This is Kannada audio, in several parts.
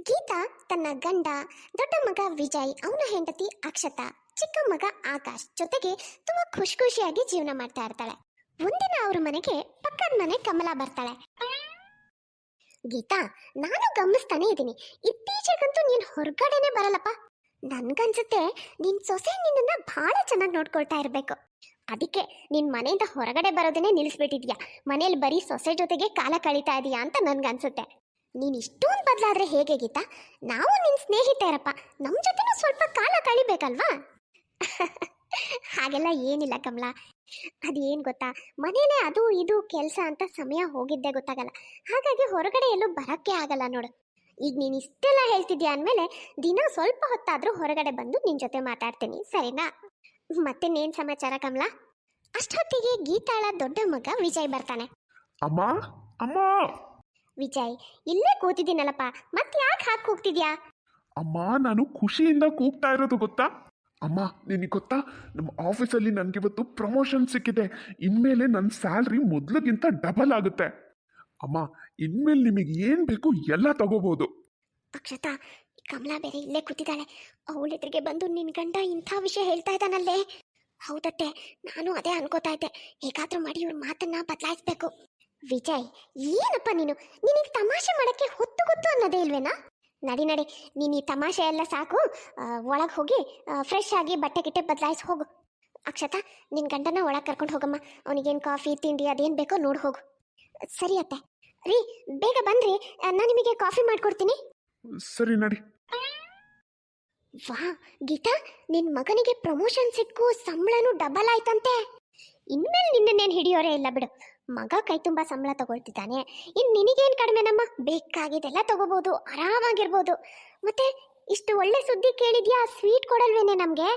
ಗೀತಾ ತನ್ನ ಗಂಡ, ದೊಡ್ಡ ಮಗ ವಿಜಯ್, ಅವನ ಹೆಂಡತಿ ಅಕ್ಷತಾ, ಚಿಕ್ಕ ಮಗ ಆಕಾಶ್ ಜೊತೆಗೆ ತುಂಬಾ ಖುಷಿ ಖುಷಿಯಾಗಿ ಜೀವನ ಮಾಡ್ತಾ ಇರ್ತಾಳೆ. ಒಂದಿನ ಅವ್ರ ಮನೆಗೆ ಪಕ್ಕದ ಮನೆ ಕಮಲ ಬರ್ತಾಳೆ. ಗೀತಾ, ನಾನು ಗಮನಿಸ್ತಾನೆ ಇದ್ದೀನಿ. ಇತ್ತೀಚೆಗಂತೂ ನೀನ್ ಹೊರಗಡೆನೆ ಬರಲ್ಲಪ್ಪ. ನನ್ಗನ್ಸುತ್ತೆ ನಿನ್ ಸೊಸೆ ನಿನ್ನನ್ನ ಬಹಳ ಚೆನ್ನಾಗಿ ನೋಡ್ಕೊಳ್ತಾ ಇರ್ಬೇಕು. ಅದಕ್ಕೆ ನಿನ್ ಮನೆಯಿಂದ ಹೊರಗಡೆ ಬರೋದನ್ನೇ ನಿಲ್ಸ್ಬಿಟ್ಟಿದ್ಯಾ? ಮನೇಲಿ ಬರೀ ಸೊಸೆ ಜೊತೆಗೆ ಕಾಲ ಕಳೀತಾ ಇದೀಯಾ ಅಂತ ನನ್ಗನ್ಸುತ್ತೆ. ನೀನ್ ಇಷ್ಟೊಂದು ಬದಲಾದ್ರೆ ಹೇಗೆ ಗೀತಾ? ನಾವು ನಿನ್ನ ಸ್ನೇಹಿತೆಯರಪ್ಪ ನಮ್ಮ ಜೊತೆನೂ ಸ್ವಲ್ಪ ಕಾಲ ಕಳಿಬೇಕಲ್ವಾ? ಹಾಗೆಲ್ಲ ಏನಿಲ್ಲ ಕಮಲ. ಅದೇನು ಗೊತ್ತಾ? ಮನೇಲೆ ಅದು ಇದು ಕೆಲಸ ಅಂತ ಸಮಯ ಹೋಗಿದ್ದೆ ಗೊತ್ತಾಗಲ್ಲ. ಹಾಗಾಗಿ ಹೊರಗಡೆ ಎಲ್ಲೂ ಬರೋಕ್ಕೆ ಆಗಲ್ಲ ನೋಡು. ಈಗ ನೀನು ಇಷ್ಟೆಲ್ಲ ಹೇಳ್ತಿದ್ಯಾ ಅಂದಮೇಲೆ ದಿನ ಸ್ವಲ್ಪ ಹೊತ್ತಾದರೂ ಹೊರಗಡೆ ಬಂದು ನಿನ್ನ ಜೊತೆ ಮಾತಾಡ್ತೀನಿ, ಸರಿನಾ? ಮತ್ತಿನ್ನೇನು ಸಮಾಚಾರ ಕಮಲ? ಅಷ್ಟೊತ್ತಿಗೆ ಗೀತಾಳ ದೊಡ್ಡ ಮಗ ವಿಜಯ್ ಬರ್ತಾನೆ. ಅಮ್ಮ ಅಮ್ಮ! ವಿಜಯ್ ಇಲ್ಲೇ ಕೂತಿದ್ದೀನಲ್ಲಪ್ಪ ಮತ್ತೆ ಯಾಕೆ ಹಾಕಿ ಕೂಗ್ತಿದ್ಯಾ? ಅಮ್ಮ ನಾನು ಖುಷಿಯಿಂದ ಕೂಗ್ತಾ ಇರೋದು ಗೊತ್ತಾ? ಅಮ್ಮ ನಿನಗೆ ಗೊತ್ತಾ? ನಮ್ಮ ಆಫೀಸಲ್ಲಿ ನನಗಿವತ್ತು ಪ್ರಮೋಷನ್ ಸಿಕ್ಕಿದೆ. ಇನ್ಮೇಲೆ ನನ್ನ ಸ್ಯಾಲ್ರಿ ಮೊದಲಿಗಿಂತ ಡಬಲ್ ಆಗುತ್ತೆ. ಅಮ್ಮ ಇನ್ಮೇಲೆ ನಿಮಗೆ ಏನು ಬೇಕು ಎಲ್ಲ ತಗೋಬೋದು. ಅಕ್ಷತಾ ಕಮಲಾ ಬೇರೆ ಇಲ್ಲೇ ಕೂತಿದ್ದಾಳೆ. ಅವಳ ಎದುರಿಗೆ ಬಂದು ನಿನ್ ಗಂಡ ಇಂಥ ವಿಷಯ ಹೇಳ್ತಾ ಇದ್ದಾನಲ್ಲೇ? ಹೌದತ್ತೆ ನಾನು ಅದೇ ಅನ್ಕೋತಾ ಇದ್ದೆ. ಹೇಗಾದ್ರೂ ಮಾಡಿ ಇವ್ರ ಮಾತನ್ನ ಬದಲಾಯಿಸ್ಬೇಕು. ವಿಜಯ್ ಏನಪ್ಪ ನೀನು? ನಿನಗೆ ತಮಾಷೆ ಮಾಡಕ್ಕೆ ಹೊತ್ತು ಗೊತ್ತು ಅನ್ನೋದೇ ಇಲ್ವೇನಾ? ನಡಿ ನಡಿ. ನೀನು ಈ ತಮಾಷೆ ಎಲ್ಲ ಸಾಕು. ಒಳಗೆ ಹೋಗಿ ಫ್ರೆಶ್ ಆಗಿ ಬಟ್ಟೆ ಗಿಟ್ಟೆ ಬದಲಾಯಿಸಿ ಹೋಗು. ಅಕ್ಷತಾ ನಿನ್ನ ಗಂಡನ ಒಳಗೆ ಕರ್ಕೊಂಡು ಹೋಗಮ್ಮ. ಅವನಿಗೇನು ಕಾಫಿ ತಿಂಡಿ ಅದೇನ್ ಬೇಕೋ ನೋಡಿ ಹೋಗು. ಸರಿ ಅತ್ತೆ. ರೀ ಬೇಗ ಬನ್ರಿ. ನಾನು ನಿಮಗೆ ಕಾಫಿ ಮಾಡ್ಕೊಡ್ತೀನಿ. ಸರಿ ನಡಿ. ವಾ ಗೀತಾ ನಿನ್ ಮಗನಿಗೆ ಪ್ರಮೋಷನ್ ಸಿಕ್ಕು ಸಂಬಳನೂ ಡಬಲ್ ಆಯ್ತಂತೆ. ಇನ್ಮೇಲೆ ನಿನ್ನನ್ನೇನು ಹಿಡಿಯೋರೇ ಇಲ್ಲ ಬಿಡು. ಮಗ ಕೈ ತುಂಬ ಸಂಬಳ ತಗೊಳ್ತಿದ್ದಾನೆ. ಇನ್ ಕಡಿಮೆ ಕಡಿಮೆನಮ್ಮ? ಬೇಕಾಗಿದ್ದೆಲ್ಲ ತಗೋಬೋದು, ಆರಾಮಾಗಿರ್ಬೋದು. ಮತ್ತೆ ಇಷ್ಟು ಒಳ್ಳೆ ಸುದ್ದಿ ಕೇಳಿದ್ಯಾ? ಸ್ವೀಟ್ ಕೊಡಲ್ವೇನೆ ನಮಗೆ?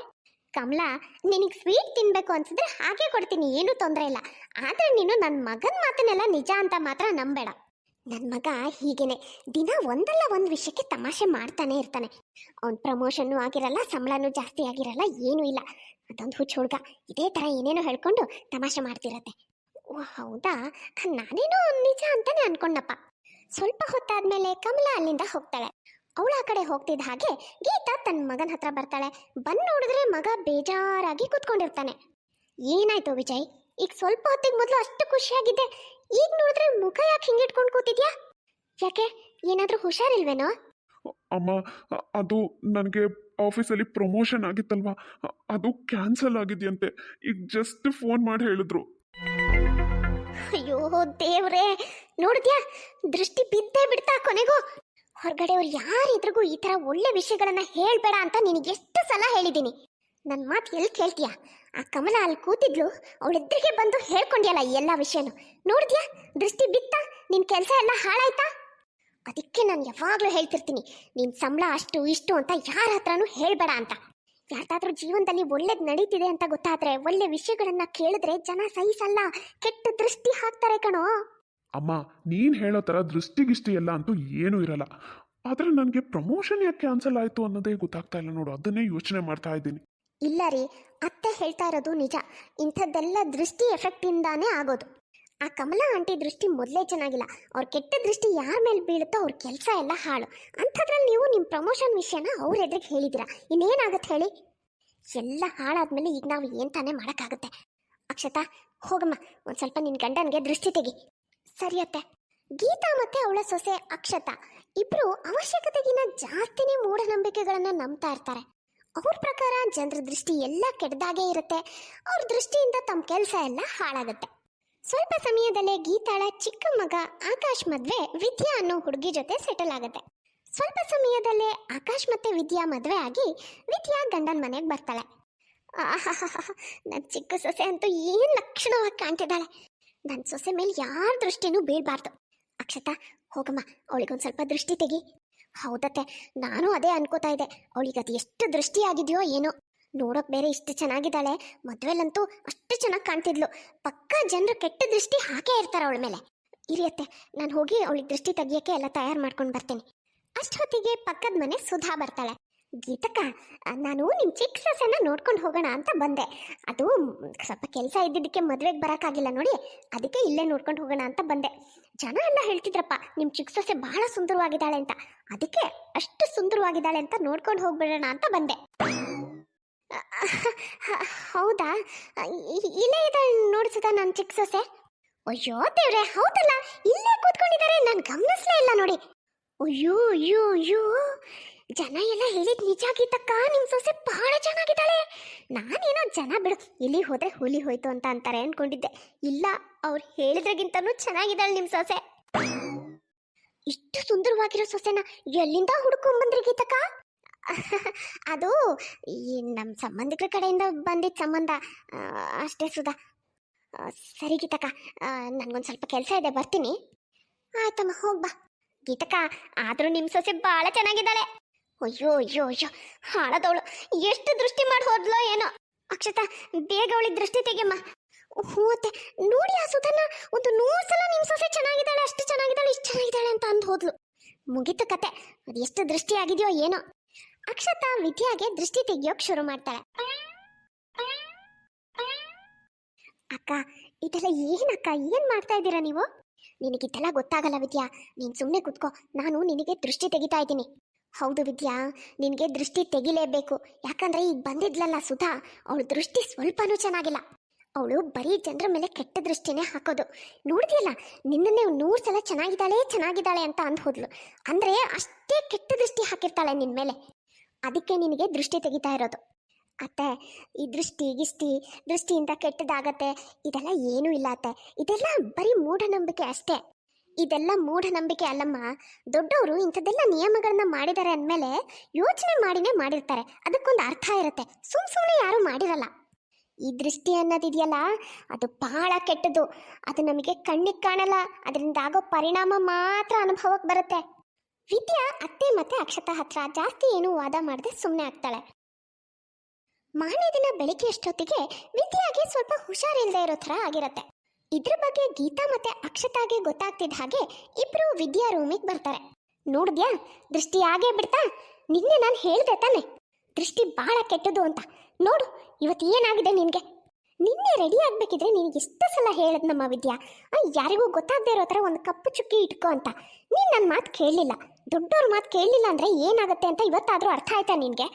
ಕಮಲಾ, ನಿನಗೆ ಸ್ವೀಟ್ ತಿನ್ಬೇಕು ಅನ್ಸಿದ್ರೆ ಹಾಗೆ ಕೊಡ್ತೀನಿ, ಏನೂ ತೊಂದರೆ ಇಲ್ಲ. ಆದರೆ ನೀನು ನನ್ನ ಮಗನ ಮಾತನ್ನೆಲ್ಲ ನಿಜ ಅಂತ ಮಾತ್ರ ನಂಬೇಡ. ನನ್ನ ಮಗ ಹೀಗೇನೆ. ದಿನ ಒಂದಲ್ಲ ಒಂದು ವಿಷಯಕ್ಕೆ ತಮಾಷೆ ಮಾಡ್ತಾನೆ ಇರ್ತಾನೆ. ಅವ್ನ ಪ್ರಮೋಷನ್ನು ಆಗಿರಲ್ಲ, ಸಂಬಳನೂ ಜಾಸ್ತಿ ಆಗಿರಲ್ಲ, ಏನೂ ಇಲ್ಲ. ಅದೊಂದು ಹುಚ್ಚು ಹುಡುಗ. ಇದೇ ಥರ ಏನೇನೋ ಹೇಳ್ಕೊಂಡು ತಮಾಷೆ ಮಾಡ್ತಿರತ್ತೆ. ಓ, ಹೌದಾ? ನಾನೇನೋ ನಿಜ ಅಂತಾನೆ ಅನ್ಕೊಂಡಪ್ಪ. ಸ್ವಲ್ಪ ಹೊತ್ತಾದ್ಮೇಲೆ ಕಮಲಾ ಅಲ್ಲಿಂದ ಹೋಗ್ತಾಳೆ. ಅವಳ ಆ ಕಡೆ ಹೋಗ್ತಿದ್ದ ಹಾಗೆ ಗೀತಾ ತನ್ನ ಮಗನ ಹತ್ರ ಬರ್ತಾಳೆ. ಬಂದ್ ನೋಡಿದ್ರೆ ಮಗ ಬೇಜಾರಾಗಿ ಕೂತ್ಕೊಂಡಿರ್ತಾನೆ. ಏನಾಯ್ತು ವಿಜಯ್? ಈಗ ಸ್ವಲ್ಪ ಹೊತ್ತಿಗೆ ಮೊದಲು ಅಷ್ಟು ಖುಷಿಯಾಗಿದ್ದೆ. ಈಗ ನೋಡಿದ್ರೆ ಮುಖ ಯಾಕೆ ಹಿಂಗಿಟ್ಕೊಂಡು ಕೂತಿದ್ಯಾ? ಯಾಕೆ ಏನಾದ್ರೂ ಹುಷಾರಿಲ್ವೇನೋ? ಅಮ್ಮ ಅ- ಅದು ನನಗೆ ಆಫೀಸಲ್ಲಿ ಪ್ರಮೋಷನ್ ಆಗಿತ್ತಲ್ವಾ? ಅ- ಅದು ಕ್ಯಾನ್ಸಲ್ ಆಗಿದೆಯಂತೆ. ಈಗ ಜಸ್ಟ್ ಫೋನ್ ಮಾಡಿ ಹೇಳಿದ್ರು. ಅಯ್ಯೋ ದೇವ್ರೇ! ನೋಡಿದ್ಯಾ? ದೃಷ್ಟಿ ಬಿದ್ದೇ ಬಿಡ್ತಾ ಕೊನೆಗೂ. ಹೊರಗಡೆಯವ್ರು ಯಾರಿದ್ರಿಗೂ ಈ ತರ ಒಳ್ಳೆ ವಿಷಯಗಳನ್ನ ಹೇಳಬೇಡ ಅಂತ ನಿನಗೆ ಎಷ್ಟು ಸಲ ಹೇಳಿದ್ದೀನಿ. ನನ್ನ ಮಾತು ಎಲ್ಲಿ ಕೇಳ್ತೀಯಾ ಆ ಕಮಲ ಅಲ್ಲಿ ಕೂತಿದ್ಲು ಅವಳೆದ್ರಿಗೆ ಬಂದು ಹೇಳ್ಕೊಂಡ್ಯಲ್ಲ ಎಲ್ಲ ವಿಷಯನು. ನೋಡಿದ್ಯಾ? ದೃಷ್ಟಿ ಬಿತ್ತ? ನಿನ್ ಕೆಲಸ ಎಲ್ಲ ಹಾಳಾಯ್ತಾ? ಅದಕ್ಕೆ ನಾನು ಯಾವಾಗಲೂ ಹೇಳ್ತಿರ್ತೀನಿ, ನಿನ್ ಸಂಬಳ ಅಷ್ಟು ಇಷ್ಟು ಅಂತ ಯಾರ ಹತ್ರನೂ ಹೇಳಬೇಡ ಅಂತ. ಯಾರ್ದಾದ್ರೂ ಜೀವನದಲ್ಲಿ ಒಳ್ಳೇದು ನಡೀತಿದೆ ಅಂತ ಗೊತ್ತಾದ್ರೆ, ಒಳ್ಳೆ ವಿಷಯಗಳನ್ನ ಕೇಳಿದ್ರೆ ಜನ ಸಹಿಸಲ್ಲ, ಕೆಟ್ಟ ದೃಷ್ಟಿ ಹಾಕ್ತಾರೆ ಕಣೋ. ಅಮ್ಮ, ನೀನು ಹೇಳೋ ಥರ ದೃಷ್ಟಿಗಿಷ್ಟಿ ಎಲ್ಲ ಅಂತೂ ಏನೂ ಇರಲ್ಲ. ಆದರೆ ನನಗೆ ಪ್ರಮೋಷನ್ ಯಾಕೆ ಕ್ಯಾನ್ಸಲ್ ಆಯ್ತು ಅನ್ನೋದೇ ಗೊತ್ತಾಗ್ತಾ ಇಲ್ಲ ನೋಡು, ಅದನ್ನೇ ಯೋಚನೆ ಮಾಡ್ತಾ ಇದ್ದೀನಿ. ಇಲ್ಲ ರೀ, ಅತ್ತೆ ಹೇಳ್ತಾ ಇರೋದು ನಿಜ. ಇಂಥದ್ದೆಲ್ಲ ದೃಷ್ಟಿ ಎಫೆಕ್ಟಿಂದಾನೇ ಆಗೋದು. ಆ ಕಮಲಾ ಆಂಟಿ ದೃಷ್ಟಿ ಮೊದಲೇ ಚೆನ್ನಾಗಿಲ್ಲ. ಅವ್ರ ಕೆಟ್ಟ ದೃಷ್ಟಿ ಯಾರ ಮೇಲೆ ಬೀಳುತ್ತೋ ಅವ್ರ ಕೆಲಸ ಎಲ್ಲ ಹಾಳು. ಅಂಥದ್ರಲ್ಲಿ ನೀವು ನಿಮ್ಮ ಪ್ರಮೋಷನ್ ವಿಷಯನ ಅವ್ರ ಎದುರಿಗೆ ಹೇಳಿದ್ದೀರಾ ಇನ್ನೇನಾಗತ್ತೆ ಹೇಳಿ? ಎಲ್ಲ ಹಾಳಾದ್ಮೇಲೆ ಈಗ ನಾವು ಏನು ತಾನೇ ಮಾಡೋಕ್ಕಾಗುತ್ತೆ. ಅಕ್ಷತಾ, ಹೋಗಮ್ಮ, ಒಂದು ಸ್ವಲ್ಪ ನಿನ್ನ ಗಂಡನಿಗೆ ದೃಷ್ಟಿ ತೆಗಿ. ಸರಿಯತ್ತೆ ಗೀತಾ ಮತ್ತೆ ಅವಳ ಸೊಸೆ ಅಕ್ಷತಾ, ಇಬ್ರು ಅವಶ್ಯಕತೆಗಿನ ಜಾಸ್ತಿನೇ ಮೂಢನಂಬಿಕೆಗಳನ್ನ ನಂಬ್ತಾ ಇರ್ತಾರೆ. ಅವ್ರ ಪ್ರಕಾರ ಜನರ ದೃಷ್ಟಿ ಎಲ್ಲ ಕೆಟ್ಟದಾಗೇ ಇರುತ್ತೆ. ಅವ್ರ ದೃಷ್ಟಿಯಿಂದ ತಮ್ಮ ಕೆಲಸ ಎಲ್ಲ ಹಾಳಾಗುತ್ತೆ. ಸ್ವಲ್ಪ ಸಮಯದಲ್ಲೇ ಗೀತಾಳ ಚಿಕ್ಕ ಮಗ ಆಕಾಶ್ ಮದ್ವೆ ವಿದ್ಯಾ ಅನ್ನೋ ಹುಡುಗಿ ಜೊತೆ ಸೆಟಲ್ ಆಗುತ್ತೆ. ಸ್ವಲ್ಪ ಸಮಯದಲ್ಲೇ ಆಕಾಶ್ ಮತ್ತೆ ವಿದ್ಯಾ ಮದುವೆ ಆಗಿ ವಿದ್ಯಾ ಗಂಡನ ಮನೆಗೆ ಬರ್ತಾಳೆ. ನನ್ನ ಚಿಕ್ಕ ಸೊಸೆ ಅಂತೂ ಏನ್ ಲಕ್ಷಣವಾಗಿ ಕಾಣ್ತಿದ್ದಾಳೆ. ನನ್ನ ಸೊಸೆ ಮೇಲೆ ಯಾರ ದೃಷ್ಟಿನೂ ಬೀಳ್ಬಾರ್ದು. ಅಕ್ಷತಾ, ಹೋಗಮ್ಮ, ಅವಳಿಗೊಂದು ಸ್ವಲ್ಪ ದೃಷ್ಟಿ ತೆಗಿ. ಹೌದತ್ತೆ. ನಾನು ಅದೇ ಅನ್ಕೋತಾ ಇದ್ದೆ. ಅವಳಿಗೆ ಅದು ಎಷ್ಟು ದೃಷ್ಟಿ ಆಗಿದೆಯೋ ಏನೋ. ನೋಡೋಕ್ ಬೇರೆ ಇಷ್ಟು ಚೆನ್ನಾಗಿದ್ದಾಳೆ. ಮದುವೆಲ್ಲಂತೂ ಅಷ್ಟು ಚೆನ್ನಾಗಿ ಕಾಣ್ತಿದ್ಲು. ಪಕ್ಕ ಜನರು ಕೆಟ್ಟ ದೃಷ್ಟಿ ಹಾಕೇ ಇರ್ತಾರೆ ಅವಳ ಮೇಲೆ. ಇರಿಯತ್ತೆ ನಾನು ಹೋಗಿ ಅವಳಿಗೆ ದೃಷ್ಟಿ ತೆಗಿಯಕ್ಕೆ ಎಲ್ಲ ತಯಾರು ಮಾಡ್ಕೊಂಡು ಬರ್ತೇನೆ. ಅಷ್ಟೊತ್ತಿಗೆ ಪಕ್ಕದ ಮನೆ ಸುಧಾ ಬರ್ತಾಳೆ. ಗೀತಕ್ಕ, ನಾನು ನಿಮ್ಮ ಚಿಕ್ಕ ಸೊಸೆನ ನೋಡ್ಕೊಂಡು ಹೋಗೋಣ ಅಂತ ಬಂದೆ. ಅದು ಸ್ವಲ್ಪ ಕೆಲಸ ಇದ್ದಿದ್ದಕ್ಕೆ ಮದುವೆಗೆ ಬರೋಕ್ಕಾಗಿಲ್ಲ ನೋಡಿ, ಅದಕ್ಕೆ ಇಲ್ಲೇ ನೋಡ್ಕೊಂಡು ಹೋಗೋಣ ಅಂತ ಬಂದೆ. ಜನ ಎಲ್ಲ ಹೇಳ್ತಿದ್ರಪ್ಪ ನಿಮ್ಮ ಚಿಕ್ಕ ಸೊಸೆ ಬಹಳ ಸುಂದರವಾಗಿದ್ದಾಳೆ ಅಂತ. ಅದಕ್ಕೆ ಅಷ್ಟು ಸುಂದರವಾಗಿದ್ದಾಳೆ ಅಂತ ನೋಡ್ಕೊಂಡು ಹೋಗ್ಬಿಡೋಣ ಅಂತ ಬಂದೆ. ಹೌದಾ? ಇಲ್ಲೇ ಇದೆ ನೋಡ್ಸದ ನನ್ನ ಚಿಕ್ಕ ಸೊಸೆ. ಅಯ್ಯೋ ದೇವ್ರೆ, ಹೌದಲ್ಲ? ಇಲ್ಲೇ ಕೂತ್ಕೊಂಡಿದ್ದಾರೆ, ನಾನು ಗಮನಿಸ್ಲೇ ಇಲ್ಲ ನೋಡಿ. ಅಯ್ಯೋ ಅಯ್ಯೋ ಅಯ್ಯೋ. ಜನ ಎಲ್ಲ ಹೇಳಿದ್ ನಿಜ ಆಗಿದ್ದಕ್ಕ ನಿಮ್ ಸೊಸೆ ಬಹಳ ಚೆನ್ನಾಗಿದ್ದಾಳೆ. ನಾನೇನೋ ಜನ ಬಿಡು, ಇಲ್ಲಿ ಹೋದ್ರೆ ಹುಲಿ ಹೋಯ್ತು ಅಂತ ಅಂತಾರೆ ಅನ್ಕೊಂಡಿದ್ದೆ. ಇಲ್ಲ, ಅವ್ರು ಹೇಳಿದ್ರಗಿಂತನೂ ಚೆನ್ನಾಗಿದ್ದಾಳೆ ನಿಮ್ ಸೊಸೆ. ಇಷ್ಟು ಸುಂದರವಾಗಿರೋ ಸೊಸೆನ ಎಲ್ಲಿಂದ ಹುಡ್ಕೊಂಡ್ ಬಂದ್ರಿ ಗೀತಕ್ಕ? ಅದು, ಈ ನಮ್ಮ ಸಂಬಂಧಿಕರ ಕಡೆಯಿಂದ ಬಂದಿದ್ದ ಸಂಬಂಧ. ಅಷ್ಟೇ ಸುಧಾ. ಸರಿ ಗೀತಕ್ಕ ನನಗೊಂದು ಸ್ವಲ್ಪ ಕೆಲಸ ಇದೆ, ಬರ್ತೀನಿ. ಆಯ್ತಮ್ಮ ಹೋಗ್ಬಾ ಗೀತಕ್ಕ, ಆದ್ರೂ ನಿಮ್ಮ ಸೊಸೆ ಭಾಳ ಚೆನ್ನಾಗಿದ್ದಾಳೆ. ಅಯ್ಯೋ ಅಯ್ಯೋ ಅಯ್ಯೋ, ಹಾಳದವಳು. ಎಷ್ಟು ದೃಷ್ಟಿ ಮಾಡಿ ಹೋದ್ಲೋ ಏನೋ. ಅಕ್ಷತಾ, ಬೇಗ ಅವಳಿಗೆ ದೃಷ್ಟಿ ತೆಗೆಯಮ್ಮ ಹೋತೆ ನೋಡಿ ಆ ಸುಧನ್ನ. ಒಂದು ನೂರು ಸಲ ನಿಮ್ಮ ಸೊಸೆ ಚೆನ್ನಾಗಿದ್ದಾಳೆ, ಅಷ್ಟು ಚೆನ್ನಾಗಿದ್ದಾಳೆ, ಇಷ್ಟು ಚೆನ್ನಾಗಿದ್ದಾಳೆ ಅಂತ ಅಂದು ಹೋದ್ಲು. ಮುಗಿತು ಕತೆ. ಅದು ದೃಷ್ಟಿ ಆಗಿದೆಯೋ ಏನೋ. ಅಕ್ಷತಾ ವಿದ್ಯಾಗೆ ದೃಷ್ಟಿ ತೆಗಿಯೋಕ್ ಶುರು ಮಾಡ್ತಾಳೆ. ಅಕ್ಕ, ಇದೆಲ್ಲ ಏನಕ್ಕ ಏನ್ ಮಾಡ್ತಾ ಇದ್ದೀರಾ ನೀವು? ನಿನಗಿದೆಲ್ಲ ಗೊತ್ತಾಗಲ್ಲ ವಿದ್ಯಾ. ನೀನ್ ಸುಮ್ಮನೆ ಕುತ್ಕೋ. ನಾನು ನಿನಗೆ ದೃಷ್ಟಿ ತೆಗಿತಾ ಇದ್ದೀನಿ. ಹೌದು ವಿದ್ಯಾ, ನಿನಗೆ ದೃಷ್ಟಿ ತೆಗಿಲೇಬೇಕು. ಯಾಕಂದ್ರೆ ಈಗ ಬಂದಿದ್ಲಲ್ಲ ಸುಧಾ, ಅವಳ ದೃಷ್ಟಿ ಸ್ವಲ್ಪನೂ ಚೆನ್ನಾಗಿಲ್ಲ. ಅವಳು ಬರೀ ಜನರ ಮೇಲೆ ಕೆಟ್ಟ ದೃಷ್ಟಿನೇ ಹಾಕೋದು. ನೋಡಿದ್ಯಲ್ಲ ನಿನ್ನನ್ನೇ ನೂರು ಸಲ ಚೆನ್ನಾಗಿದ್ದಾಳೆ ಚೆನ್ನಾಗಿದ್ದಾಳೆ ಅಂತ ಅಂದ್ ಹೋದ್ಲು. ಅಂದ್ರೆ ಅಷ್ಟೇ ಕೆಟ್ಟ ದೃಷ್ಟಿ ಹಾಕಿರ್ತಾಳೆ ನಿನ್ ಮೇಲೆ. ಅದಕ್ಕೆ ನಿನಗೆ ದೃಷ್ಟಿ ತೆಗಿತಾ ಇರೋದು. ಅತ್ತೆ, ಈ ದೃಷ್ಟಿ, ಗಿಷ್ಟಿ, ದೃಷ್ಟಿಯಿಂದ ಕೆಟ್ಟದಾಗತ್ತೆ, ಇದೆಲ್ಲ ಏನೂ ಇಲ್ಲ ಅತ್ತೆ. ಇದೆಲ್ಲ ಬರೀ ಮೂಢನಂಬಿಕೆ ಅಷ್ಟೇ. ಇದೆಲ್ಲ ಮೂಢನಂಬಿಕೆ ಅಲ್ಲಮ್ಮ. ದೊಡ್ಡವರು ಇಂಥದ್ದೆಲ್ಲ ನಿಯಮಗಳನ್ನ ಮಾಡಿದ್ದಾರೆ ಅಂದಮೇಲೆ ಯೋಚನೆ ಮಾಡಿನೇ ಮಾಡಿರ್ತಾರೆ. ಅದಕ್ಕೊಂದು ಅರ್ಥ ಇರುತ್ತೆ. ಸುಮ್ ಸುಮ್ಮನೆ ಯಾರೂ ಮಾಡಿರಲ್ಲ. ಈ ದೃಷ್ಟಿ ಅನ್ನೋದಿದೆಯಲ್ಲ, ಅದು ಬಹಳ ಕೆಟ್ಟದು ಅದು ನಮಗೆ ಕಣ್ಣಿಗೆ ಕಾಣಲ್ಲ. ಅದರಿಂದ ಆಗೋ ಪರಿಣಾಮ ಮಾತ್ರ ಅನುಭವಕ್ಕೆ ಬರುತ್ತೆ. ವಿದ್ಯಾ ಅತ್ತೆ ಮತ್ತೆ ಅಕ್ಷತಾ ಹತ್ರ ಜಾಸ್ತಿ ಏನು ವಾದ ಮಾಡದೆ ಸುಮ್ಮನೆ ಆಗ್ತಾಳೆ. ಮಾನ್ಯ ದಿನ ಬೆಳಿಗ್ಗೆ ಅಷ್ಟೊತ್ತಿಗೆ ವಿದ್ಯಾಗೆ ಸ್ವಲ್ಪ ಹುಷಾರಿಲ್ಲದೆ ಇರೋ ಥರ ಆಗಿರತ್ತೆ. ಇದ್ರ ಬಗ್ಗೆ ಗೀತಾ ಮತ್ತೆ ಅಕ್ಷತಾಗೆ ಗೊತ್ತಾಗ್ತಿದ್ದ ಹಾಗೆ ಇಬ್ರು ವಿದ್ಯಾ ರೂಮಿಗೆ ಬರ್ತಾರೆ. ನೋಡಿದ್ಯಾ? ದೃಷ್ಟಿ ಆಗೇ ಬಿಡ್ತಾ? ನಿನ್ನೆ ನಾನು ಹೇಳ್ದೆ ತಾನೆ. ದೃಷ್ಟಿ ಬಹಳ ಕೆಟ್ಟದು ಅಂತ. ನೋಡು, ಇವತ್ತು ಏನಾಗಿದೆ ನಿನ್ಗೆ? ನಿನ್ನೆ ರೆಡಿ ಆಗ್ಬೇಕಿದ್ರೆ ನಿನಗೆ ಎಷ್ಟು ಸಲ ಹೇಳದ್ ನಮ್ಮ ವಿದ್ಯಾ. ಯಾರಿಗೂ ಗೊತ್ತಾಗದೇ ಇರೋ ಥರ ಒಂದು ಕಪ್ಪು ಚುಕ್ಕಿ ಇಟ್ಕೋ ಅಂತ. ನೀನ್ ನನ್ನ ಮಾತು ಕೇಳಲಿಲ್ಲ. ದೊಡ್ಡವ್ರ ಮಾತು ಕೇಳಲಿಲ್ಲ ಅಂದ್ರೆ ಏನಾಗುತ್ತೆ ಅಂತ ಇವತ್ತಾದರೂ ಅರ್ಥ ಆಯ್ತಾ ನಿನಗೆ?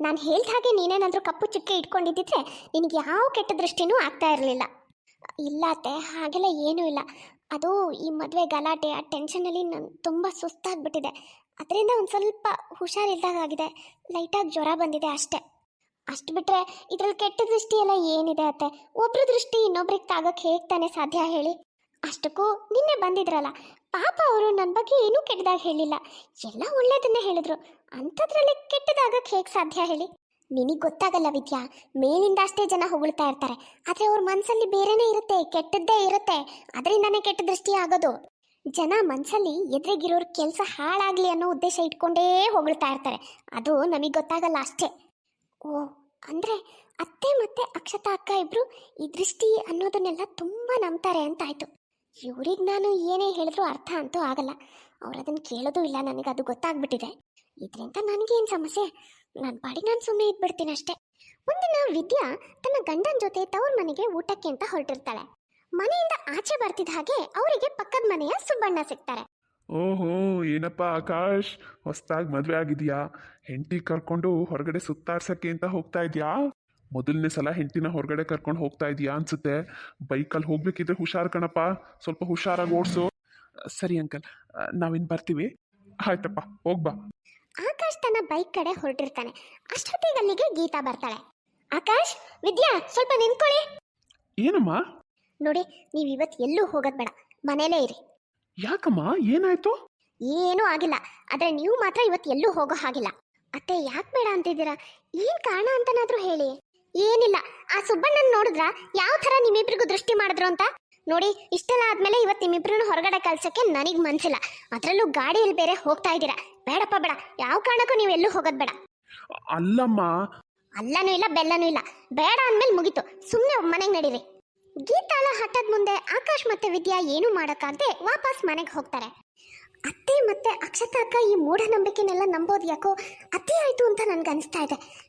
ನಾನು ಹೇಳ್ದ ಹಾಗೆ ನೀನೇನಾದ್ರೂ ಕಪ್ಪು ಚುಕ್ಕಿ ಇಟ್ಕೊಂಡಿದ್ದಿದ್ರೆ ನಿನಗೆ ಯಾವ ಕೆಟ್ಟ ದೃಷ್ಟಿನೂ ಆಗ್ತಾ ಇರಲಿಲ್ಲ. ಇಲ್ಲ ಅತ್ತೆ, ಹಾಗೆಲ್ಲ ಏನೂ ಇಲ್ಲ. ಅದು ಈ ಮದುವೆ ಗಲಾಟೆ, ಆ ಟೆನ್ಷನಲ್ಲಿ ನಾನು ತುಂಬ ಸುಸ್ತಾಗ್ಬಿಟ್ಟಿದೆ. ಅದರಿಂದ ಒಂದು ಸ್ವಲ್ಪ ಹುಷಾರಿಲ್ದಾಗಿದೆ ಲೈಟಾಗಿ ಜ್ವರ ಬಂದಿದೆ ಅಷ್ಟೇ. ಅಷ್ಟು ಬಿಟ್ಟರೆ ಇದರಲ್ಲಿ ಕೆಟ್ಟ ದೃಷ್ಟಿ ಎಲ್ಲ ಏನಿದೆ ಅತ್ತೆ? ಒಬ್ಬರ ದೃಷ್ಟಿ ಇನ್ನೊಬ್ರಿಗೆ ತಾಗಕ್ಕೆ ಹೇಗೆ ತಾನೇ ಸಾಧ್ಯ ಹೇಳಿ? ಅಷ್ಟಕ್ಕೂ ನಿನ್ನೆ ಬಂದಿದ್ರಲ್ಲ, ಪಾಪ ಅವರು ನನ್ನ ಬಗ್ಗೆ ಏನೂ ಕೆಟ್ಟದಾಗ ಹೇಳಿಲ್ಲ. ಎಲ್ಲ ಒಳ್ಳೇದನ್ನೇ ಹೇಳಿದ್ರು. ಅಂಥದ್ರಲ್ಲಿ ಕೆಟ್ಟದಾಗಕ್ಕೆ ಹೇಗೆ ಸಾಧ್ಯ ಹೇಳಿ? ನಿನಗೆ ಗೊತ್ತಾಗಲ್ಲ ವಿದ್ಯಾ, ಮೇಲಿಂದ ಅಷ್ಟೇ ಜನ ಹೊಗಳ್ತಾ ಇರ್ತಾರೆ. ಆದರೆ ಅವ್ರ ಮನಸ್ಸಲ್ಲಿ ಬೇರೆನೇ ಇರುತ್ತೆ, ಕೆಟ್ಟದ್ದೇ ಇರುತ್ತೆ. ಅದರಿಂದನೇ ಕೆಟ್ಟ ದೃಷ್ಟಿ ಆಗೋದು. ಜನ ಮನಸ್ಸಲ್ಲಿ ಎದುರಿಗಿರೋರ್ ಕೆಲಸ ಹಾಳಾಗ್ಲಿ ಅನ್ನೋ ಉದ್ದೇಶ ಇಟ್ಕೊಂಡೇ ಹೊಗಳ್ತಾ ಇರ್ತಾರೆ. ಅದು ನಮಗೆ ಗೊತ್ತಾಗಲ್ಲ ಅಷ್ಟೇ. ಓ, ಅಂದರೆ ಅತ್ತೆ ಮತ್ತೆ ಅಕ್ಷತಾ ಅಕ್ಕ ಇಬ್ರು ಈ ದೃಷ್ಟಿ ಅನ್ನೋದನ್ನೆಲ್ಲ ತುಂಬ ನಂಬ್ತಾರೆ ಅಂತಾಯ್ತು. ಇವ್ರಿಗೆ ನಾನು ಏನೇ ಹೇಳಿದ್ರು ಅರ್ಥ ಅಂತೂ ಆಗಲ್ಲ. ಅವ್ರು ಅದನ್ನು ಕೇಳೋದು ಇಲ್ಲ, ನನಗೆ ಅದು ಗೊತ್ತಾಗ್ಬಿಟ್ಟಿದೆ. ಇದರಿಂದ ನನಗೇನು ಸಮಸ್ಯೆ? ನನ್ನ ಪಾಡಿ ನಾನು ಸುಮ್ಮನೆ ಇದ್ಬಿಡ್ತೀನಿ ಅಷ್ಟೇ. ಒಂದಿನ ವಿದ್ಯಾ ತನ್ನ ಗಂಡನ ಜೊತೆ ತವ್ರ ಮನೆಗೆ ಊಟಕ್ಕೆ ಅಂತ ಹೊರಟಿರ್ತಾಳೆ. ಮನೆಯಿಂದ ಆಚೆ ಬರ್ತಿದ್ದ ಹಾಗೆ ಅವರಿಗೆ ಪಕ್ಕದ ಮನೆಯ ಸುಬ್ಬಣ್ಣ ಸಿಗ್ತಾರೆ. ಓಹೋ, ಏನಪ್ಪ ಆಕಾಶ್? ಹೊಸ್ದಾಗಿ ಮದ್ವೆ ಆಗಿದ್ಯಾ? ಹೆಂಡತಿ ಕರ್ಕೊಂಡು ಹೊರಗಡೆ ಸುತ್ತಾರ್ಸಕ್ಕೆ ಅಂತ ಹೋಗ್ತಾ ಇದ್ಯಾ? ಮೊದಲನೇ ಸಲ ಹೆಂಡತಿನ ಹೊರಗಡೆ ಕರ್ಕೊಂಡು ಹೋಗ್ತಾ ಇದೀಯಾ ಅನ್ಸುತ್ತೆ. ಬೈಕಲ್ಲಿ ಹೋಗ್ಬೇಕಿದ್ರೆ ಹುಷಾರ್ ಕಣಪ್ಪ. ಸ್ವಲ್ಪ ಹುಷಾರಾಗಿ ಓಡಿಸು. ಸರಿ ಅಂಕಲ್, ನಾವಿನ್ ಬರ್ತೀವಿ. ಆಯ್ತಪ್ಪ ಹೋಗ್ಬಾ ಆಕಾಶ್ ತನ್ನ ಬೈಕ್ ಕಡೆ ಹೊರಟಿರ್ತಾನೆ. ಅಷ್ಟೊತ್ತಿಗೆ ಅಲ್ಲಿಗೆ ಗೀತಾ ಬರ್ತಾಳೆ. ಆಕಾಶ್ ವಿದ್ಯಾ ಸ್ವಲ್ಪ ನಿಂತ್ಕೊಳ್ಳಿ. ಏನಮ್ಮ? ನೋಡಿ ನೀವ್ ಇವತ್ತು ಎಲ್ಲೂ ಹೋಗೋದ್ ಬೇಡ. ಮನೇಲೇ ಇರಿ. ಯಾಕಮ್ಮ? ಏನಾಯ್ತು? ಏನೂ ಆಗಿಲ್ಲ. ಆದ್ರೆ ನೀವು ಮಾತ್ರ ಇವತ್ತು ಎಲ್ಲೂ ಹೋಗೋ ಹಾಗಿಲ್ಲ. ಅತ್ತೆ ಯಾಕ್ ಬೇಡ ಅಂತಿದ್ದೀರಾ? ಏನ್ ಕಾರಣ ಅಂತನಾದ್ರೂ ಹೇಳಿ. ಏನಿಲ್ಲ. ಆ ಸುಬ್ಬಣ್ಣನ್ ನೋಡಿದ್ರ? ಯಾವ ಥರ ನಿಮ್ಮಿಬ್ರಿಗೂ ದೃಷ್ಟಿ ಮಾಡಿದ್ರು ಅಂತ? ನೋಡಿ ಇಷ್ಟೆಲ್ಲ ಆದ್ಮೇಲೆ ಇವತ್ತು ನಿಮ್ಮಿಬ್ರು ಹೊರಗಡೆ ಕಳ್ಸೋಕ್ಕೆ ನನಗೆ ಮನ್ಸಿಲ್ಲ. ಅದರಲ್ಲೂ ಗಾಡಿಯಲ್ಲಿ ಬೇರೆ ಹೋಗ್ತಾ ಇದ್ದೀರಾ. ಬೇಡಪ್ಪ ಬೇಡ. ಯಾವ ಕಾರಣಕ್ಕೂ ನೀವು ಎಲ್ಲೂ ಹೋಗೋದು ಬೇಡ. ಅಲ್ಲಮ್ಮ. ಅಲ್ಲನೂ ಇಲ್ಲ ಬೆಲ್ಲನೂ ಇಲ್ಲ. ಬೇಡ ಅಂದ್ಮೇಲೆ ಮುಗೀತು. ಸುಮ್ಮನೆ ಮನೆಗೆ ನಡೀರಿ. ಗೀತಾಳ ಹಠದ ಮುಂದೆ ಆಕಾಶ್ ಮತ್ತೆ ವಿದ್ಯಾ ಏನೂ ಮಾಡೋಕ್ಕಾಗದೆ ವಾಪಸ್ ಮನೆಗೆ ಹೋಗ್ತಾರೆ. ಅತ್ತೆ ಮತ್ತೆ ಅಕ್ಷತಾ ಅಕ್ಕ ಈ ಮೂಢನಂಬಿಕೆನೆಲ್ಲ ನಂಬೋದು ಯಾಕೋ ಅತಿ ಆಯ್ತು ಅಂತ ನನ್ಗೆ ಅನಿಸ್ತಾ ಇದೆ.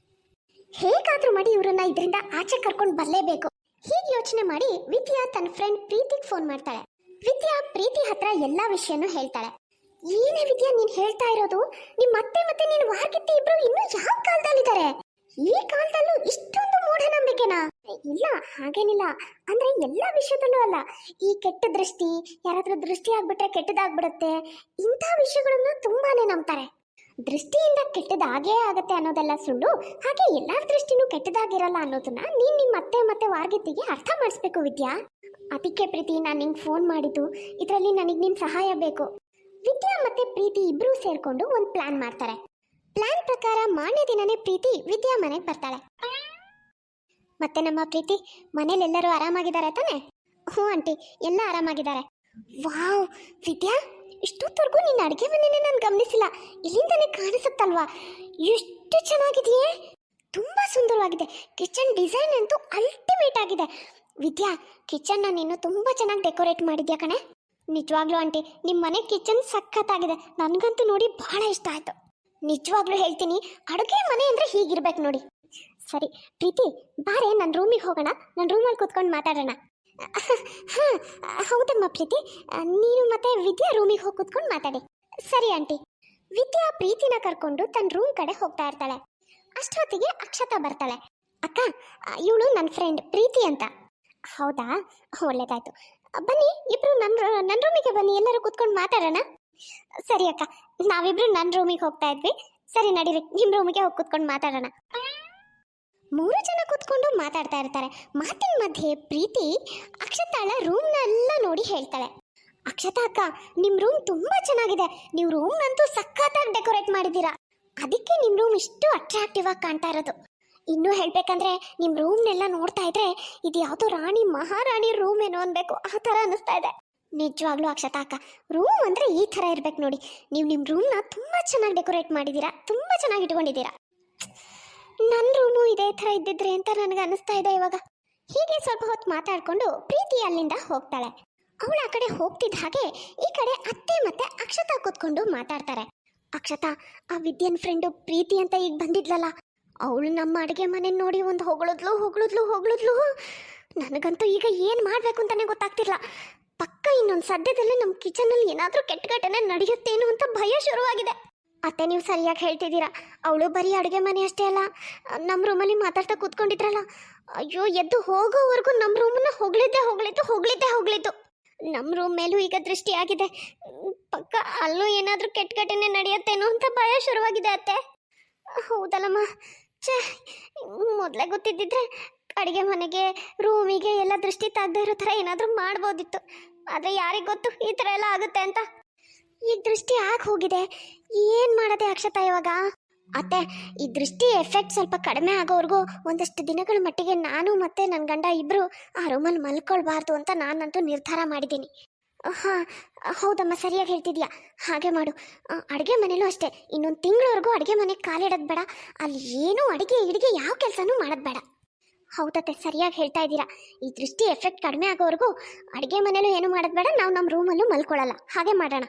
ಹೇಗಾದ್ರೂ ಮಾಡಿ ಇವರನ್ನ ಇದರಿಂದ ಆಚೆ ಕರ್ಕೊಂಡು ಬರಲೇಬೇಕು. ಹೀಗೆ ಯೋಚನೆ ಮಾಡಿ ವಿದ್ಯಾ ತನ್ನ ಫ್ರೆಂಡ್ ಪ್ರೀತಿಗೆ ಫೋನ್ ಮಾಡ್ತಾಳೆ. ವಿದ್ಯಾ ಪ್ರೀತಿ ಹತ್ರ ಎಲ್ಲಾ ವಿಷಯನೂ ಹೇಳ್ತಾಳೆ. ಏನೇ ವಿದ್ಯಾ ನೀನ್ ಹೇಳ್ತಾ ಇರೋದು? ನಿಮ್ ಅತ್ತೆ ಮತ್ತೆ ನೀನ್ ವಾರ್ಗಿತ್ತಿ ಇಬ್ರು ಇನ್ನೂ ಯಾವ ಕಾಲದಲ್ಲಿದ್ದಾರೆ? ಈ ಕಾಲದಲ್ಲೂ ಇಷ್ಟೊಂದು ಮೂಢನಂಬಿಕೆನಾ? ಇಲ್ಲ, ಹಾಗೇನಿಲ್ಲ. ಅಂದ್ರೆ ಎಲ್ಲಾ ವಿಷಯದಲ್ಲೂ ಅಲ್ಲ. ಈ ಕೆಟ್ಟ ದೃಷ್ಟಿ, ಯಾರಾದ್ರೂ ದೃಷ್ಟಿ ಆಗ್ಬಿಟ್ರೆ ಕೆಟ್ಟದಾಗ್ಬಿಡುತ್ತೆ. ಇಂಥ ವಿಷಯಗಳನ್ನು ತುಂಬಾನೇ ನಂಬ್ತಾರೆ. ದೃಷ್ಟಿಯಿಂದ ಕೆಟ್ಟದಾಗೇ ಆಗುತ್ತೆ ಅನ್ನೋದೆಲ್ಲ ಸುಳ್ಳು. ಹಾಗೆ ಎಲ್ಲಾರ ದೃಷ್ಟಿನೂ ಕೆಟ್ಟದಾಗಿರಲ್ಲ ಅನ್ನೋದನ್ನ ನೀನ್ ನಿಮ್ಮ ಅತ್ತೆ ಮತ್ತೆ ವಾರ್ಗಿತ್ತಿಗೆ ಅರ್ಥ ಮಾಡಿಸ್ಬೇಕು ವಿದ್ಯಾ. ಅದಕ್ಕೆ ಪ್ರೀತಿ ನಾನು ನಿಂಗೆ ಫೋನ್ ಮಾಡಿದ್ದು. ಇದರಲ್ಲಿ ನನಗೆ ನಿಮ್ಮ ಸಹಾಯ ಬೇಕು. ವಿದ್ಯಾ ಮತ್ತೆ ಪ್ರೀತಿ ಇಬ್ಬರೂ ಸೇರ್ಕೊಂಡು ಒಂದು ಪ್ಲಾನ್ ಮಾಡ್ತಾರೆ. ಪ್ಲಾನ್ ಪ್ರಕಾರ ಮಾನ್ಯ ದಿನನೇ ಪ್ರೀತಿ ವಿದ್ಯಾ ಮನೆಗೆ ಬರ್ತಾಳೆ. ಮತ್ತೆ ನಮ್ಮ ಪ್ರೀತಿ ಮನೇಲೆಲ್ಲರೂ ಆರಾಮಾಗಿದ್ದಾರೆ ತಾನೆ? ಹ್ಞೂ ಆಂಟಿ, ಎಲ್ಲ ಆರಾಮಾಗಿದ್ದಾರೆ. ವಾವ್, ವಿದ್ಯಾ? ಇಷ್ಟೊತ್ತವರೆಗೂ ನಿನ್ನ ಅಡುಗೆ ಮನೆನೇ ನಾನು ಗಮನಿಸಿಲ್ಲ. ಇಲ್ಲಿಂದನೇ ಕಾಣಿಸುತ್ತಲ್ವಾ? ಎಷ್ಟು ಚೆನ್ನಾಗಿದೆಯೇ? ತುಂಬ ಸುಂದರವಾಗಿದೆ. ಕಿಚನ್ ಡಿಸೈನ್ ಅಂತೂ ಅಲ್ಟಿಮೇಟ್ ಆಗಿದೆ. ವಿದ್ಯಾ ಕಿಚನ್ನ ನೀನು ತುಂಬ ಚೆನ್ನಾಗಿ ಡೆಕೋರೇಟ್ ಮಾಡಿದ್ಯಾ ಕಣೆ? ನಿಜವಾಗ್ಲೂ ಆಂಟಿ ನಿಮ್ಮ ಮನೆ ಕಿಚನ್ ಸಖತ್ತಾಗಿದೆ. ನನಗಂತೂ ನೋಡಿ ಬಹಳ ಇಷ್ಟ ಆಯಿತು. ನಿಜವಾಗ್ಲೂ ಹೇಳ್ತೀನಿ, ಅಡುಗೆ ಮನೆ ಅಂದರೆ ಹೀಗಿರ್ಬೇಕು ನೋಡಿ. ಸರಿ, ಪ್ರೀತಿ, ಬಾರೆ ನನ್ನ ರೂಮಿಗೆ ಹೋಗೋಣ. ನನ್ನ ರೂಮಲ್ಲಿ ಕೂತ್ಕೊಂಡು ಮಾತಾಡೋಣ. ಹಾಂ ಹೌದಮ್ಮ ಪ್ರೀತಿ. ನೀನು ಮತ್ತೆ ವಿದ್ಯಾ ರೂಮಿಗೆ ಹೋಗಿ ಕುತ್ಕೊಂಡು ಮಾತಾಡಿ. ಸರಿ ಆಂಟಿ. ವಿದ್ಯಾ ಪ್ರೀತಿನ ಕರ್ಕೊಂಡು ತನ್ನ ರೂಮ್ ಕಡೆ ಹೋಗ್ತಾ ಇರ್ತಾಳೆ. ಅಷ್ಟೊತ್ತಿಗೆ ಅಕ್ಷತಾ ಬರ್ತಾಳೆ. ಅಕ್ಕ ಇವಳು ನನ್ನ ಫ್ರೆಂಡ್ ಪ್ರೀತಿ ಅಂತ. ಹೌದಾ? ಒಳ್ಳೇದಾಯ್ತು. ಬನ್ನಿ, ಇಬ್ರು ನನ್ನ ನನ್ನ ರೂಮಿಗೆ ಬನ್ನಿ, ಎಲ್ಲರೂ ಕೂತ್ಕೊಂಡು ಮಾತಾಡೋಣ. ಸರಿ ಅಕ್ಕ, ನಾವಿಬ್ರು ನನ್ನ ರೂಮಿಗೆ ಹೋಗ್ತಾ ಇದ್ವಿ. ಸರಿ ನಡೀರಿ ನಿಮ್ಮ ರೂಮಿಗೆ ಹೋಗಿ ಕೂತ್ಕೊಂಡು ಮಾತಾಡೋಣ. ಮೂರು ಜನ ಕೂತ್ಕೊಂಡು ಮಾತಾಡ್ತಾ ಇರ್ತಾರೆ. ಮಾತಿನ ಮಧ್ಯೆ ಪ್ರೀತಿ ಅಕ್ಷತಾಳ ರೂಮ್ನೆಲ್ಲ ನೋಡಿ ಹೇಳ್ತಾಳೆ. ಅಕ್ಷತಾ ಅಕ್ಕ ನಿಮ್ಮ ರೂಮ್ ತುಂಬಾ ಚೆನ್ನಾಗಿದೆ. ನೀವು ರೂಮ್ನಂತೂ ಸಖತ್ತಾಗಿ ಡೆಕೋರೇಟ್ ಮಾಡಿದ್ದೀರಾ. ಅದಕ್ಕೆ ನಿಮ್ಮ ರೂಮ್ ಇಷ್ಟು ಅಟ್ರಾಕ್ಟಿವ್ ಆಗಿ ಕಾಣ್ತಾ ಇರೋದು. ಇನ್ನೂ ಹೇಳ್ಬೇಕಂದ್ರೆ ನಿಮ್ಮ ರೂಮ್ನೆಲ್ಲ ನೋಡ್ತಾ ಇದ್ರೆ ಇದು ಯಾವುದೋ ರಾಣಿ ಮಹಾರಾಣಿ ರೂಮ್ ಏನೋ ಅನ್ಬೇಕು. ಆ ಥರ ಅನಿಸ್ತಾ ಇದೆ. ನಿಜವಾಗ್ಲೂ ಅಕ್ಷತಾ ಅಕ್ಕ ರೂಮ್ ಅಂದ್ರೆ ಈ ಥರ ಇರ್ಬೇಕು ನೋಡಿ. ನೀವು ನಿಮ್ಮ ರೂಮ್ನ ತುಂಬಾ ಚೆನ್ನಾಗಿ ಡೆಕೋರೇಟ್ ಮಾಡಿದ್ದೀರಾ. ತುಂಬಾ ಚೆನ್ನಾಗಿ ಇಟ್ಕೊಂಡಿದ್ದೀರಾ. ನನ್ನ ರೂಮು ಇದೇ ಥರ ಇದ್ದಿದ್ರೆ ಅಂತ ನನಗೆ ಅನಿಸ್ತಾ ಇದೆ ಇವಾಗ. ಹೀಗೆ ಸ್ವಲ್ಪ ಹೊತ್ತು ಮಾತಾಡಿಕೊಂಡು ಪ್ರೀತಿ ಅಲ್ಲಿಂದ ಹೋಗ್ತಾಳೆ. ಅವಳು ಆ ಕಡೆ ಹೋಗ್ತಿದ್ದ ಹಾಗೆ ಈ ಕಡೆ ಅತ್ತೆ ಮತ್ತೆ ಅಕ್ಷತಾ ಕೂತ್ಕೊಂಡು ಮಾತಾಡ್ತಾರೆ. ಅಕ್ಷತಾ, ಆ ವಿದ್ಯನ್ ಫ್ರೆಂಡು ಪ್ರೀತಿ ಅಂತ ಈಗ ಬಂದಿದ್ಲಲ್ಲ, ಅವಳು ನಮ್ಮ ಅಡುಗೆ ಮನೆ ನೋಡಿ ಒಂದು ಹೊಗಳಿದ್ಲು ಹೊಗಳಿದ್ಲು ಹೊಗಳಿದ್ಲು. ನನಗಂತೂ ಈಗ ಏನು ಮಾಡಬೇಕು ಅಂತಾನೆ ಗೊತ್ತಾಗ್ತಿಲ್ಲ. ಪಕ್ಕ ಇನ್ನೊಂದು ಸದ್ಯದಲ್ಲೇ ನಮ್ಮ ಕಿಚನಲ್ಲಿ ಏನಾದರೂ ಕೆಟ್ಟ ಘಟನೆ ನಡೆಯುತ್ತೇನೋ ಅಂತ ಭಯ ಶುರುವಾಗಿದೆ. ಅತ್ತೆ, ನೀವು ಸರಿಯಾಗಿ ಹೇಳ್ತಿದ್ದೀರಾ? ಅವಳು ಬರೀ ಅಡುಗೆ ಮನೆ ಅಷ್ಟೇ ಅಲ್ಲ, ನಮ್ಮ ರೂಮಲ್ಲಿ ಮಾತಾಡ್ತಾ ಕೂತ್ಕೊಂಡಿದ್ರಲ್ಲ. ಅಯ್ಯೋ, ಎದ್ದು ಹೋಗೋವರೆಗೂ ನಮ್ಮ ರೂಮನ್ನ ಹೊಗಳಿದ್ದೆ, ಹೊಗಳಿತು ಹೊಗಳಿದ್ದೆ, ಹೊಗಳಿತು. ನಮ್ಮ ರೂಮ್ ಮೇಲೂ ಈಗ ದೃಷ್ಟಿ ಆಗಿದೆ. ಪಕ್ಕ ಅಲ್ಲೂ ಏನಾದರೂ ಕೆಟ್ಟ ಘಟನೆ ನಡೆಯುತ್ತೇನೋ ಅಂತ ಭಯ ಶುರುವಾಗಿದೆ ಅತ್ತೆ. ಹೌದಲ್ಲಮ್ಮ? ಛೇ, ಮೊದಲೇ ಗೊತ್ತಿದ್ದಿದ್ರೆ ಅಡುಗೆ ಮನೆಗೆ ರೂಮಿಗೆ ಎಲ್ಲ ದೃಷ್ಟಿ ತಾಗದೇ ಇರೋ ಥರ ಏನಾದರೂ ಮಾಡ್ಬೋದಿತ್ತು. ಆದರೆ ಯಾರಿಗೆ ಗೊತ್ತು? ಈ ಥರ ಎಲ್ಲ ಆಗುತ್ತೆ ಅಂತ. ಈಗ ದೃಷ್ಟಿ ಆಗಿ ಹೋಗಿದೆ. ಏನು ಮಾಡದೆ ಅಕ್ಷತಾ ಇವಾಗ? ಅತ್ತೆ, ಈ ದೃಷ್ಟಿ ಎಫೆಕ್ಟ್ ಸ್ವಲ್ಪ ಕಡಿಮೆ ಆಗೋವರೆಗೂ ಒಂದಷ್ಟು ದಿನಗಳ ಮಟ್ಟಿಗೆ ನಾನು ಮತ್ತೆ ನನ್ನ ಗಂಡ ಇಬ್ರು ಆ ರೂಮಲ್ಲಿ ಮಲ್ಕೊಳ್ಬಾರ್ದು ಅಂತ ನಾನಂತೂ ನಿರ್ಧಾರ ಮಾಡಿದ್ದೀನಿ. ಹಾಂ, ಹೌದಮ್ಮ, ಸರಿಯಾಗಿ ಹೇಳ್ತಿದ್ಯಾ? ಹಾಗೆ ಮಾಡು. ಅಡುಗೆ ಮನೇಲೂ ಅಷ್ಟೇ. ಇನ್ನೊಂದು ತಿಂಗಳವರೆಗೂ ಅಡುಗೆ ಮನೆಗೆ ಕಾಲಿಡೋದು ಬೇಡ. ಅಲ್ಲಿ ಏನೂ ಅಡುಗೆ, ಇಡಿಗೆ ಯಾವ ಕೆಲಸನೂ ಮಾಡೋದು ಬೇಡ. ಹೌದತ್ತೆ, ಸರಿಯಾಗಿ ಹೇಳ್ತಾ ಇದ್ದೀರಾ. ಈ ದೃಷ್ಟಿ ಎಫೆಕ್ಟ್ ಕಡಿಮೆ ಆಗೋವರೆಗೂ ಅಡುಗೆ ಮನೇಲೂ ಏನು ಮಾಡೋದು ಬೇಡ. ನಾವು ನಮ್ಮ ರೂಮಲ್ಲೂ ಮಲ್ಕೊಳ್ಳಲ್ಲ ಹಾಗೆ ಮಾಡೋಣ.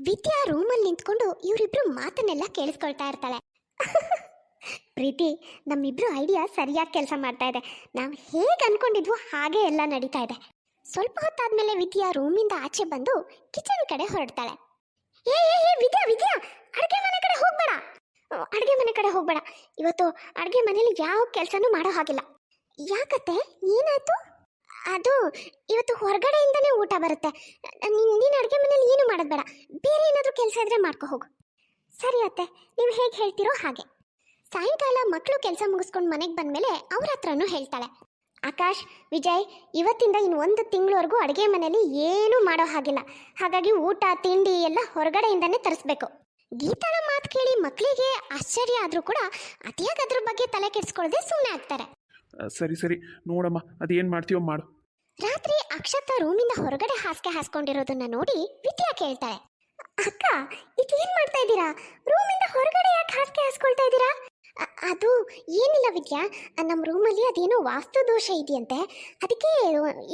ವಿದ್ಯಾ ರೂಮಲ್ಲಿ ನಿಂತ್ಕೊಂಡು ಇವರಿಬ್ರು ಮಾತನ್ನೆಲ್ಲ ಕೇಳಿಸ್ಕೊಳ್ತಾ ಇರ್ತಾಳೆ. ಪ್ರೀತಿ, ನಮ್ಮಿಬ್ರು ಐಡಿಯಾ ಸರಿಯಾಗಿ ಕೆಲಸ ಮಾಡ್ತಾ ಇದೆ. ನಾವು ಹೇಗೆ ಅನ್ಕೊಂಡಿದ್ವು ಹಾಗೆ ಎಲ್ಲ ನಡೀತಾ ಇದೆ. ಸ್ವಲ್ಪ ಹೊತ್ತಾದ್ಮೇಲೆ ವಿದ್ಯಾ ರೂಮಿಂದ ಆಚೆ ಬಂದು ಕಿಚನ್ ಕಡೆ ಹೊರಡ್ತಾಳೆ. ಏ ಏ ಏ, ವಿದ್ಯಾ ವಿದ್ಯಾ, ಅಡುಗೆ ಮನೆ ಕಡೆ ಹೋಗ್ಬೇಡ. ಅಡುಗೆ ಮನೆ ಕಡೆ ಹೋಗ್ಬೇಡ. ಇವತ್ತು ಅಡುಗೆ ಮನೇಲಿ ಯಾವ ಕೆಲಸನೂ ಮಾಡೋ ಹಾಗಿಲ್ಲ. ಯಾಕತ್ತೆ? ಏನಾಯ್ತು? ಅದು ಇವತ್ತು ಹೊರಗಡೆಯಿಂದನೇ ಊಟ ಬರುತ್ತೆ. ನೀನು ಅಡುಗೆ ಮನೇಲಿ ಏನು ಮಾಡೋದು ಬೇಡ. ಬೇರೆ ಏನಾದರೂ ಕೆಲಸ ಇದ್ರೆ ಮಾಡ್ಕೊ ಹೋಗು. ಸರಿ ಅತ್ತೆ, ನೀವು ಹೇಗೆ ಹೇಳ್ತೀರೋ ಹಾಗೆ. ಸಾಯಂಕಾಲ ಮಕ್ಕಳು ಕೆಲಸ ಮುಗಿಸ್ಕೊಂಡು ಮನೆಗೆ ಬಂದಮೇಲೆ ಅವ್ರ ಹತ್ರನೂ ಹೇಳ್ತಾಳೆ. ಆಕಾಶ್, ವಿಜಯ್, ಇವತ್ತಿಂದ ಇನ್ನು ಒಂದು ತಿಂಗಳವರೆಗೂ ಅಡುಗೆ ಮನೆಯಲ್ಲಿ ಏನೂ ಮಾಡೋ ಹಾಗಿಲ್ಲ. ಹಾಗಾಗಿ ಊಟ, ತಿಂಡಿ ಎಲ್ಲ ಹೊರಗಡೆಯಿಂದನೇ ತರಿಸ್ಬೇಕು. ಗೀತಾಳ ಮಾತು ಕೇಳಿ ಮಕ್ಕಳಿಗೆ ಆಶ್ಚರ್ಯ ಆದರೂ ಕೂಡ ಅತಿಯಾಗಿ ಅದ್ರ ಬಗ್ಗೆ ತಲೆ ಕೆಡಿಸ್ಕೊಳ್ಳದೆ ಸುಮ್ಮನೆ ಆಗ್ತಾರೆ. ಸರಿ ಸರಿ. ನೋಡಮ್ಮ, ಅದೇನು ಮಾಡ್ತೀವೋ ಮಾಡು. ರಾತ್ರಿ ಅಕ್ಷತ ರೂಮಿಂದ ಹೊರಗಡೆ ಹಾಸಿಗೆ ಹಾಸ್ಕೊಂಡಿರೋದನ್ನ ನೋಡಿ ವಿದ್ಯಾ ಕೇಳ್ತಾಳೆ. ಅಕ್ಕ ಇದೇನ್ ಮಾಡ್ತಾ ಇದ್ದೀರಾ? ರೂಮಿಂದ ಹೊರಗಡೆ ಯಾಕೆ ಹಾಸಿಗೆ ಹಾಸ್ಕೊಳ್ತಾ ಇದ್ದೀರಾ? ಅದು ಏನಿಲ್ಲ ವಿದ್ಯಾ. ನಮ್ಮ ರೂಮಲ್ಲಿ ಅದೇನೋ ವಾಸ್ತು ದೋಷ ಇದೆಯಂತೆ. ಅದಕ್ಕೆ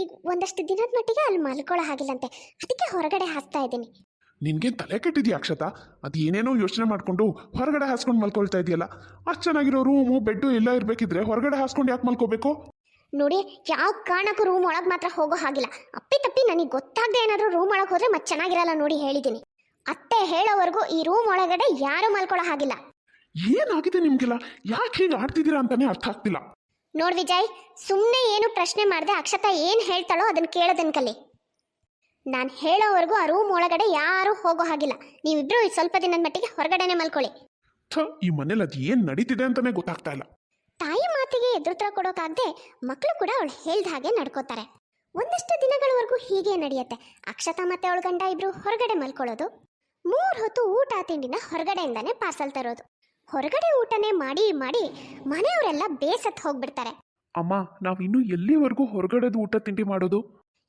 ಈಗ ಒಂದಷ್ಟು ದಿನದ ಮಟ್ಟಿಗೆ ಅಲ್ಲಿ ಮಲ್ಕೊಳ್ಳೋ ಹಾಗಿಲ್ಲಂತೆ. ಅದಕ್ಕೆ ಹೊರಗಡೆ ಹಾಸ್ತಾ ಇದ್ದೀನಿ. ನಿನ್ಗೆ ತಲೆ ಕೆಟ್ಟಿದ್ಯಾ ಅಕ್ಷತಾ? ಅದು ಏನೇನೋ ಯೋಚನೆ ಮಾಡ್ಕೊಂಡು ಹೊರಗಡೆ ಹಾಸ್ಕೊಂಡು ಮಲ್ಕೊಳ್ತಾ ಇದೆಯಲ್ಲ ಅಷ್ಟು ಚೆನ್ನಾಗಿರೋ ರೂಮು, ಬೆಡ್ಡು ಎಲ್ಲ ಇರಬೇಕಿದ್ರೆ ಹೊರಗಡೆ ಹಾಸ್ಕೊಂಡು ಯಾಕೆ ಮಲ್ಕೋಬೇಕು? ನೋಡಿ ಯಾವ ಕಾರಣಕ್ಕೂ ರೂಮ್ ಒಳಗೆ ಮಾತ್ರ ಹೋಗೋ ಹಾಗಿಲ್ಲ. ಅಪ್ಪಿ ತಪ್ಪಿ ನನಗೆ ಗೊತ್ತಾಗದೆ ಏನಾದರೂ ರೂಮ್ ಒಳಗೆ ಹೋದರೆ ಮತ್ತೆ ಚೆನ್ನಾಗಿರಲ್ಲ ನೋಡಿ ಹೇಳಿದ್ದೀನಿ ಅತ್ತೆ ಹೇಳೋವರೆಗೂ ಈ ರೂಮ್ ಒಳಗಡೆ ಯಾರು ಮಲ್ಕೊಳ್ಳೋ ಹಾಗಿಲ್ಲ. ಏನಾಗಿದೆ ನಿಮ್ಗೆಲ್ಲ? ಯಾಕೆ ಹೀಗೆ ಆಡ್ತಿದ್ದೀರಾ ಅಂತಾನೆ ಅರ್ಥ ಆಗ್ತಿಲ್ಲ. ನೋಡ್ ವಿಜಯ್ ಸುಮ್ಮನೆ ಏನು ಪ್ರಶ್ನೆ ಮಾಡದೆ ಅಕ್ಷತಾ ಏನು ಹೇಳ್ತಾಳೋ ಅದನ್ನು ಕೇಳೋದನ್ ಕಲಿ. ನಾನು ಹೇಳೋವರೆಗೂ ಆ ರೂಮ್ ಒಳಗಡೆ ಯಾರೂ ಹೋಗೋ ಹಾಗಿಲ್ಲ. ನೀವಿಬ್ರು ಸ್ವಲ್ಪ ದಿನದ ಮಟ್ಟಿಗೆ ಹೊರಗಡೆನೆ ಮಲ್ಕೊಳ್ಳಿ ಥ ಈ ಮನೇಲಿ ಅದು ಏನು ನಡೀತಿದೆ ಅಂತಾನೆ ಗೊತ್ತಾಗ್ತಾ ಇಲ್ಲ. ತಾಯಿ ಮಾತಿಗೆ ಎದುರುತ್ತರ ಕೊಡೋಕಾಗದೆ ಮಕ್ಕಳು ಕೂಡ ಅವಳು ಹೇಳ್ದ ಹಾಗೆ ನಡ್ಕೋತಾರೆ. ಒಂದಷ್ಟು ದಿನಗಳವರೆಗೂ ಹೀಗೆ ನಡೆಯುತ್ತೆ. ಅಕ್ಷತಾ ಮತ್ತೆ ಅವಳ ಗಂಡ ಇಬ್ರು ಹೊರಗಡೆ ಮಲ್ಕೊಳ್ಳೋದು. ಮೂರು ಹೊತ್ತು ಊಟ ತಿಂಡಿನ ಹೊರಗಡೆಯಿಂದಾನೇ ಪಾರ್ಸಲ್ ತರೋದು. ಹೊರಗಡೆ ಊಟನೇ ಮಾಡಿ ಮಾಡಿ ಮನೆಯವರೆಲ್ಲ ಬೇಸತ್ ಹೋಗ್ಬಿಡ್ತಾರೆ. ಅಮ್ಮ ನಾವು ಇನ್ನೂ ಎಲ್ಲಿವರೆಗೂ ಹೊರಗಡೆದು ಊಟ ತಿಂಡಿ ಮಾಡೋದು?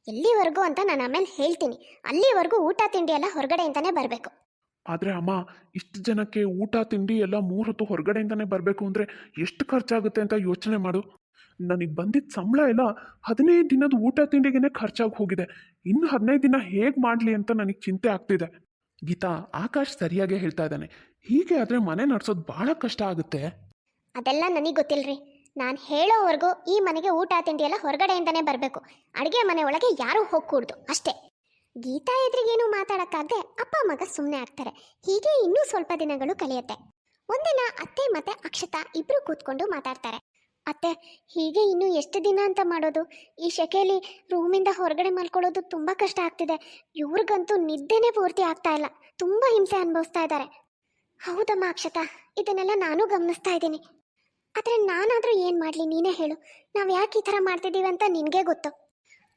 ಎಲ್ಲಿವರೆಗೂ ಅಂತ ನಾನು ಆಮೇಲೆ ಹೇಳ್ತೀನಿ. ಅಲ್ಲಿವರೆಗೂ ಊಟ ತಿಂಡಿ ಎಲ್ಲ ಹೊರಗಡೆಯಿಂದಾನೇ ಬರಬೇಕು. ಆದರೆ ಅಮ್ಮ, ಇಷ್ಟು ಜನಕ್ಕೆ ಊಟ, ತಿಂಡಿ ಎಲ್ಲ ಮೂರು ಹೊತ್ತು ಹೊರಗಡೆಯಿಂದನೇ ಬರಬೇಕು ಅಂದರೆ ಎಷ್ಟು ಖರ್ಚಾಗುತ್ತೆ ಅಂತ ಯೋಚನೆ ಮಾಡು. ನನಗೆ ಬಂದಿದ್ದ ಸಂಬಳ ಎಲ್ಲ ಹದಿನೈದು ದಿನದ ಊಟ ತಿಂಡಿಗೆ ಖರ್ಚಾಗಿ ಹೋಗಿದೆ. ಇನ್ನು ಹದಿನೈದು ದಿನ ಹೇಗೆ ಮಾಡಲಿ ಅಂತ ನನಗೆ ಚಿಂತೆ ಆಗ್ತಿದೆ. ಗೀತಾ, ಆಕಾಶ್ ಸರಿಯಾಗಿ ಹೇಳ್ತಾ ಇದ್ದಾನೆ. ಹೀಗೆ ಆದರೆ ಮನೆ ನಡೆಸೋದು ಭಾಳ ಕಷ್ಟ ಆಗುತ್ತೆ. ಅದೆಲ್ಲ ನನಗೆ ಗೊತ್ತಿಲ್ಲರಿ ನಾನು ಹೇಳೋವರೆಗೂ ಈ ಮನೆಗೆ ಊಟ, ತಿಂಡಿ ಎಲ್ಲ ಹೊರಗಡೆಯಿಂದನೇ ಬರಬೇಕು. ಅಡುಗೆ ಮನೆ ಒಳಗೆ ಯಾರೂ ಹೋಗ್ಕೂಡ್ದು, ಅಷ್ಟೇ. ಗೀತಾ ಎದುರಿಗೇನು ಮಾತಾಡೋಕ್ಕಾಗದೆ ಅಪ್ಪ ಮಗ ಸುಮ್ಮನೆ ಆಗ್ತಾರೆ. ಹೀಗೆ ಇನ್ನೂ ಸ್ವಲ್ಪ ದಿನಗಳು ಕಳೆಯುತ್ತೆ. ಒಂದಿನ ಅತ್ತೆ ಮತ್ತೆ ಅಕ್ಷತಾ ಇಬ್ರು ಕೂತ್ಕೊಂಡು ಮಾತಾಡ್ತಾರೆ. ಅತ್ತೆ, ಹೀಗೆ ಇನ್ನು ಎಷ್ಟು ದಿನ ಅಂತ ಮಾಡೋದು? ಈ ಶೆಕೆಯಲ್ಲಿ ರೂಮಿಂದ ಹೊರಗಡೆ ಮಲ್ಕೊಳ್ಳೋದು ತುಂಬ ಕಷ್ಟ ಆಗ್ತಿದೆ. ಇವ್ರಿಗಂತೂ ನಿದ್ದೆನೇ ಪೂರ್ತಿ ಆಗ್ತಾ ಇಲ್ಲ. ತುಂಬ ಹಿಂಸೆ ಅನುಭವಿಸ್ತಾ ಇದ್ದಾರೆ. ಹೌದಮ್ಮ ಅಕ್ಷತಾ, ಇದನ್ನೆಲ್ಲ ನಾನು ಗಮನಿಸ್ತಾ ಇದ್ದೀನಿ. ಆದರೆ ನಾನಾದರೂ ಏನು ಮಾಡಲಿ? ನೀನೇ ಹೇಳು. ನಾವು ಯಾಕೆ ಈ ಥರ ಮಾಡ್ತಿದ್ದೀವಿ ಅಂತ ನಿನಗೆ ಗೊತ್ತು.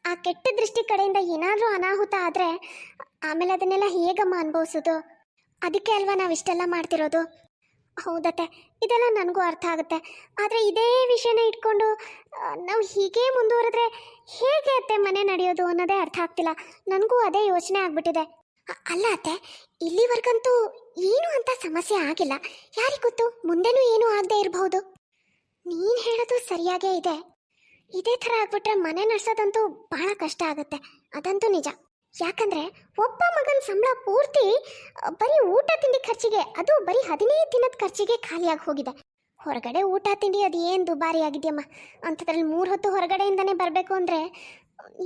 ಆ ಕೆಟ್ಟ ದೃಷ್ಟಿ ಕಡೆಯಿಂದ ಏನಾದರೂ ಅನಾಹುತ ಆದರೆ ಆಮೇಲೆ ಅದನ್ನೆಲ್ಲ ಹೇಗಮ್ಮ ಅನುಭವಿಸೋದು? ಅದಕ್ಕೆ ಅಲ್ವಾ ನಾವು ಇಷ್ಟೆಲ್ಲ ಮಾಡ್ತಿರೋದು? ಹೌದತ್ತೆ, ಇದೆಲ್ಲ ನನಗೂ ಅರ್ಥ ಆಗುತ್ತೆ. ಆದರೆ ಇದೇ ವಿಷಯನ ಇಟ್ಕೊಂಡು ನಾವು ಹೀಗೆ ಮುಂದುವರೆದ್ರೆ ಹೇಗೆ ಅತ್ತೆ ಮನೆ ನಡೆಯೋದು ಅನ್ನೋದೇ ಅರ್ಥ ಆಗ್ತಿಲ್ಲ. ನನಗೂ ಅದೇ ಯೋಚನೆ ಆಗ್ಬಿಟ್ಟಿದೆ. ಅಲ್ಲ ಅತ್ತೆ, ಇಲ್ಲಿವರೆಗಂತೂ ಏನು ಅಂತ ಸಮಸ್ಯೆ ಆಗಿಲ್ಲ. ಯಾರಿಗೊತ್ತು ಮುಂದೆನೂ ಏನೂ ಆಗದೆ ಇರಬಹುದು. ನೀನು ಹೇಳೋದು ಸರಿಯಾಗೇ ಇದೆ. ಇದೇ ಥರ ಆಗ್ಬಿಟ್ರೆ ಮನೆ ನಡೆಸೋದಂತೂ ಬಹಳ ಕಷ್ಟ ಆಗುತ್ತೆ. ಅದಂತೂ ನಿಜ. ಯಾಕಂದ್ರೆ ಒಬ್ಬ ಮಗನ ಸಂಬಳ ಪೂರ್ತಿ ಬರೀ ಊಟ ತಿಂಡಿ ಖರ್ಚಿಗೆ, ಅದು ಬರೀ ಹದಿನೈದು ದಿನದ ಖರ್ಚಿಗೆ ಖಾಲಿಯಾಗಿ ಹೋಗಿದೆ. ಹೊರಗಡೆ ಊಟ ತಿಂಡಿ ಅದು ಏನು ದುಬಾರಿ ಆಗಿದೆಯಮ್ಮ. ಅಂಥದ್ರಲ್ಲಿ ಮೂರು ಹೊತ್ತು ಹೊರಗಡೆಯಿಂದನೇ ಬರಬೇಕು ಅಂದರೆ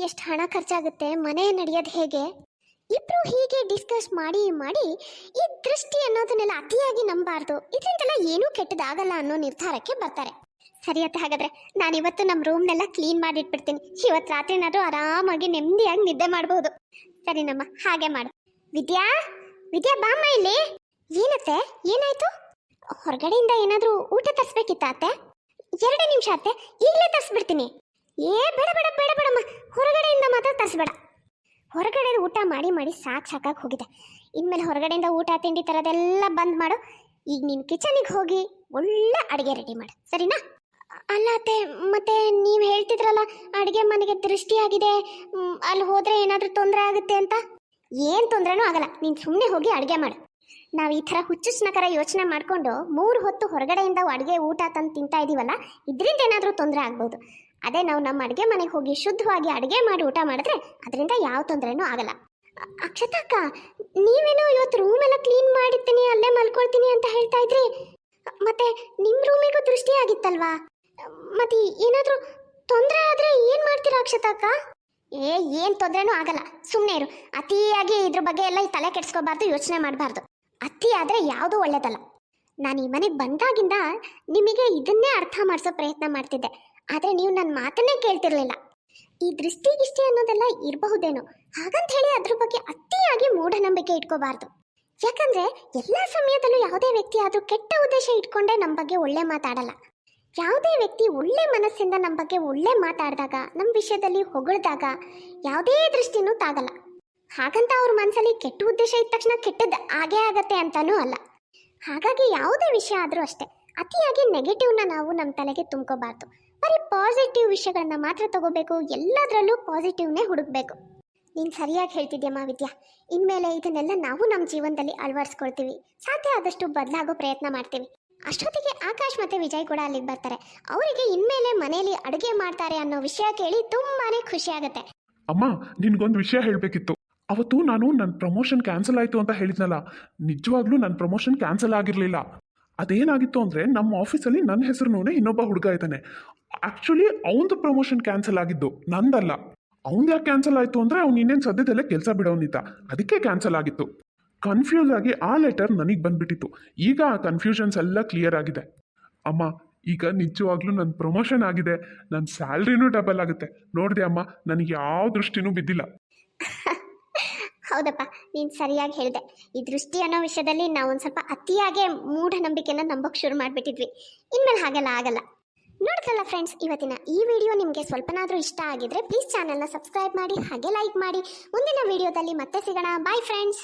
ಎಷ್ಟು ಹಣ ಖರ್ಚಾಗುತ್ತೆ, ಮನೆ ನಡೆಯೋದು ಹೇಗೆ? ಇಬ್ರು ಹೀಗೆ ಡಿಸ್ಕಸ್ ಮಾಡಿ ಮಾಡಿ ಈ ದೃಷ್ಟಿ ಅನ್ನೋದನ್ನೆಲ್ಲ ಅತಿಯಾಗಿ ನಂಬಾರ್ದು. ಇದರಿಂದೆಲ್ಲ ಏನೂ ಕೆಟ್ಟದಾಗಲ್ಲ ಅನ್ನೋ ನಿರ್ಧಾರಕ್ಕೆ ಬರ್ತಾರೆ. ಸರಿಯತ್ತೆ ಹಾಗಾದ್ರೆ ನಾನು ಇವತ್ತು ನಮ್ಮ ರೂಮ್ನೆಲ್ಲ ಕ್ಲೀನ್ ಮಾಡಿಟ್ಬಿಡ್ತೀನಿ. ಇವತ್ತು ರಾತ್ರಿನಾದ್ರೂ ಆರಾಮಾಗಿ ನೆಮ್ಮದಿಯಾಗಿ ನಿದ್ದೆ ಮಾಡಬಹುದು ಸರಿನಮ್ಮ, ಹಾಗೆ ಮಾಡು. ವಿದ್ಯಾ ವಿದ್ಯಾ, ಬಾಮ್ಮ ಇಲ್ಲಿ. ಏನತ್ತೆ, ಏನಾಯ್ತು? ಹೊರಗಡೆಯಿಂದ ಏನಾದರೂ ಊಟ ತರಿಸ್ಬೇಕಿತ್ತ ಅತ್ತೆ? ಎರಡು ನಿಮಿಷ ಅತ್ತೆ, ಈಗಲೇ ತರಿಸ್ಬಿಡ್ತೀನಿ. ಏ, ಬೇಡ ಬೇಡ ಬೇಡ, ಬೇಡಮ್ಮ. ಹೊರಗಡೆಯಿಂದ ಮಾತ್ರ ತರಿಸ್ಬೇಡ. ಹೊರಗಡೆ ಊಟ ಮಾಡಿ ಮಾಡಿ ಸಾಕು ಸಾಕಾಗಿ ಹೋಗಿದೆ. ಇನ್ಮೇಲೆ ಹೊರಗಡೆಯಿಂದ ಊಟ, ತಿಂಡಿ ಥರದೆಲ್ಲ ಬಂದ್ ಮಾಡು. ಈಗ ನೀನು ಕಿಚನಿಗೆ ಹೋಗಿ ಒಳ್ಳೆ ಅಡುಗೆ ರೆಡಿ ಮಾಡು. ಸರಿನಾ? ಅಲ್ಲ ಅತ್ತೆ, ಮತ್ತೆ ನೀವು ಹೇಳ್ತಿದ್ರಲ್ಲ, ಅಡುಗೆ ಮನೆಗೆ ದೃಷ್ಟಿಯಾಗಿದೆ ಅಲ್ಲಿ ಹೋದ್ರೆ ಏನಾದರೂ ತೊಂದರೆ ಆಗುತ್ತೆ ಅಂತ? ಏನು ತೊಂದರೆನೂ ಆಗಲ್ಲ, ನೀನು ಸುಮ್ಮನೆ ಹೋಗಿ ಅಡುಗೆ ಮಾಡು. ನಾವು ಈ ಥರ ಹುಚ್ಚುಸ್ನಕರ ಯೋಚನೆ ಮಾಡಿಕೊಂಡು ಮೂರು ಹೊತ್ತು ಹೊರಗಡೆಯಿಂದ ಅಡುಗೆ ಊಟ ತಂದು ತಿಂತಾ ಇದೀವಲ್ಲ, ಇದರಿಂದ ಏನಾದರೂ ತೊಂದರೆ ಆಗ್ಬೋದು. ಅದೇ ನಾವು ನಮ್ಮ ಅಡುಗೆ ಮನೆಗೆ ಹೋಗಿ ಶುದ್ಧವಾಗಿ ಅಡುಗೆ ಮಾಡಿ ಊಟ ಮಾಡಿದ್ರೆ ಅದರಿಂದ ಯಾವ ತೊಂದರೆನೂ ಆಗಲ್ಲ. ಅಕ್ಷತಕ್ಕ ನೀವೇನೋ ಇವತ್ತು ರೂಮ್ ಎಲ್ಲ ಕ್ಲೀನ್ ಮಾಡಿರ್ತೀನಿ, ಅಲ್ಲೇ ಮಲ್ಕೊಳ್ತೀನಿ ಅಂತ ಹೇಳ್ತಾ ಇದ್ರಿ. ಮತ್ತೆ ನಿಮ್ಮ ರೂಮಿಗೂ ದೃಷ್ಟಿ ಆಗಿತ್ತಲ್ವಾ? ಮತ್ತೆ ಏನಾದರೂ ತೊಂದರೆ ಆದರೆ ಏನು ಮಾಡ್ತೀರಾ ಅಕ್ಷತಾ ಅಕ್ಕ? ಏ, ಏನು ತೊಂದರೆನೂ ಆಗಲ್ಲ. ಸುಮ್ಮನೆ ಇರು. ಅತಿಯಾಗಿ ಇದ್ರ ಬಗ್ಗೆ ಎಲ್ಲ ತಲೆ ಕೆಡಿಸ್ಕೋಬಾರ್ದು, ಯೋಚನೆ ಮಾಡಬಾರ್ದು. ಅತಿ ಆದರೆ ಯಾವುದೂ ಒಳ್ಳೇದಲ್ಲ. ನಾನು ಈ ಮನೆಗೆ ಬಂದಾಗಿಂದ ನಿಮಗೆ ಇದನ್ನೇ ಅರ್ಥ ಮಾಡಿಸೋ ಪ್ರಯತ್ನ ಮಾಡ್ತಿದ್ದೆ. ಆದರೆ ನೀವು ನನ್ನ ಮಾತನ್ನೇ ಕೇಳ್ತಿರ್ಲಿಲ್ಲ. ಈ ದೃಷ್ಟಿ ಗಿಷ್ಟಿ ಅನ್ನೋದೆಲ್ಲ ಇರಬಹುದೇನೋ? ಹಾಗಂತ ಹೇಳಿ ಅದ್ರ ಬಗ್ಗೆ ಅತಿಯಾಗಿ ಮೂಢನಂಬಿಕೆ ಇಟ್ಕೋಬಾರ್ದು. ಯಾಕಂದ್ರೆ ಎಲ್ಲ ಸಮಯದಲ್ಲೂ ಯಾವುದೇ ವ್ಯಕ್ತಿ ಆದರೂ ಕೆಟ್ಟ ಉದ್ದೇಶ ಇಟ್ಕೊಂಡೇ ನಮ್ಮ ಬಗ್ಗೆ ಒಳ್ಳೆ ಮಾತಾಡಲ್ಲ. ಯಾವುದೇ ವ್ಯಕ್ತಿ ಒಳ್ಳೆ ಮನಸ್ಸಿಂದ ನಮ್ಮ ಬಗ್ಗೆ ಒಳ್ಳೆ ಮಾತಾಡಿದಾಗ, ನಮ್ಮ ವಿಷಯದಲ್ಲಿ ಹೊಗಳಿದಾಗ ಯಾವುದೇ ದೃಷ್ಟಿನೂ ತಾಗಲ್ಲ. ಹಾಗಂತ ಅವ್ರ ಮನಸ್ಸಲ್ಲಿ ಕೆಟ್ಟ ಉದ್ದೇಶ ಇದ್ದ ತಕ್ಷಣ ಕೆಟ್ಟದ್ದು ಆಗೇ ಆಗತ್ತೆ ಅಂತಲೂ ಅಲ್ಲ. ಹಾಗಾಗಿ ಯಾವುದೇ ವಿಷಯ ಆದರೂ ಅಷ್ಟೇ, ಅತಿಯಾಗಿ ನೆಗೆಟಿವ್ನ ನಾವು ನಮ್ಮ ತಲೆಗೆ ತುಂಬ್ಕೋಬಾರ್ದು. ಬರೀ ಪಾಸಿಟಿವ್ ವಿಷಯಗಳನ್ನ ಮಾತ್ರ ತಗೋಬೇಕು, ಎಲ್ಲದರಲ್ಲೂ ಪಾಸಿಟಿವ್ನೇ ಹುಡುಕ್ಬೇಕು. ನೀನು ಸರಿಯಾಗಿ ಹೇಳ್ತಿದ್ಯಮ್ಮ ವಿದ್ಯಾ ಇನ್ಮೇಲೆ ಇದನ್ನೆಲ್ಲ ನಾವು ನಮ್ಮ ಜೀವನದಲ್ಲಿ ಅಳವಡಿಸ್ಕೊಳ್ತೀವಿ. ಸಾಧ್ಯ ಆದಷ್ಟು ಬದಲಾಗೋ ಪ್ರಯತ್ನ ಮಾಡ್ತೀವಿ. ಅಷ್ಟೊತ್ತಿಗೆ ಆಕಾಶ್ ಮತ್ತೆ ವಿಜಯ್ ಕೂಡ ಅಲ್ಲಿಗೆ ಬರ್ತಾರೆ. ಅವರಿಗೆ ಇನ್ಮೇಲೆ ಮನೆಯಲ್ಲಿ ಅಡುಗೆ ಮಾಡ್ತಾರೆ ಅನ್ನೋ ವಿಷಯ ಕೇಳಿ ತುಂಬಾನೇ ಖುಷಿ ಆಗುತ್ತೆ. ಅಮ್ಮ, ನಿನ್ಗೊಂದು ವಿಷಯ ಹೇಳಬೇಕಿತ್ತು. ಅವತ್ತು ನಾನು ನನ್ನ ಪ್ರಮೋಷನ್ ಕ್ಯಾನ್ಸಲ್ ಆಯಿತು ಅಂತ ಹೇಳಿದ್ನಲ್ಲ, ನಿಜವಾಗ್ಲೂ ನನ್ನ ಪ್ರಮೋಷನ್ ಕ್ಯಾನ್ಸಲ್ ಆಗಿರಲಿಲ್ಲ. ಅದೇನಾಗಿತ್ತು ಅಂದರೆ ನಮ್ಮ ಆಫೀಸಲ್ಲಿ ನನ್ನ ಹೆಸರು ಇನ್ನೊಬ್ಬ ಹುಡುಗ ಇದ್ದಾನೆ. ಆಕ್ಚುಲಿ ಅವನದು ಪ್ರಮೋಷನ್ ಕ್ಯಾನ್ಸಲ್ ಆಗಿದ್ದು ನಂದಲ್ಲ. ಅವ್ನು ಯಾಕೆ ಕ್ಯಾನ್ಸಲ್ ಆಯಿತು ಅಂದರೆ ಅವ್ನು ಇನ್ನೇನು ಸದ್ಯದಲ್ಲೇ ಕೆಲಸ ಬಿಡೋನಿತ್ತ ಅದಕ್ಕೆ ಕ್ಯಾನ್ಸಲ್ ಆಗಿತ್ತು. ಕನ್ಫ್ಯೂಸ್ ಆಗಿ ಆ ಲೆಟರ್ ನನಗೆ ಬಂದ್ಬಿಟ್ಟಿತ್ತು. ಈಗ ಆ ಕನ್ಫ್ಯೂಷನ್ಸ್ ಎಲ್ಲ ಕ್ಲಿಯರ್ ಆಗಿದೆ. ಅಮ್ಮ, ಈಗ ನಿಜವಾಗ್ಲೂ ನನ್ನ ಪ್ರಮೋಷನ್ ಆಗಿದೆ. ನನ್ನ ಸ್ಯಾಲ್ರಿನೂ ಡಬಲ್ ಆಗುತ್ತೆ. ನೋಡಿದೆ ಅಮ್ಮ, ನನಗೆ ಯಾವ ದೃಷ್ಟಿನೂ ಬಿದ್ದಿಲ್ಲ. ಹೌದಪ್ಪ, ನೀನು ಸರಿಯಾಗಿ ಹೇಳಿದೆ. ಈ ದೃಷ್ಟಿ ಅನ್ನೋ ವಿಷಯದಲ್ಲಿ ನಾವು ಒಂದು ಸ್ವಲ್ಪ ಅತಿಯಾಗೆ ಮೂಢನಂಬಿಕೆನ ನಂಬೋಕೆ ಶುರು ಮಾಡಿಬಿಟ್ಟಿದ್ವಿ. ಇನ್ಮೇಲೆ ಹಾಗೆಲ್ಲ ಆಗಲ್ಲ. ನೋಡಿದ್ರಲ್ಲ ಫ್ರೆಂಡ್ಸ್ ಇವತ್ತಿನ ಈ ವಿಡಿಯೋ ನಿಮಗೆ ಸ್ವಲ್ಪನಾದರೂ ಇಷ್ಟ ಆಗಿದ್ರೆ ಪ್ಲೀಸ್ ಚಾನಲ್ನ ಸಬ್ಸ್ಕ್ರೈಬ್ ಮಾಡಿ, ಹಾಗೆ ಲೈಕ್ ಮಾಡಿ. ಮುಂದಿನ ವಿಡಿಯೋದಲ್ಲಿ ಮತ್ತೆ ಸಿಗೋಣ. Bye friends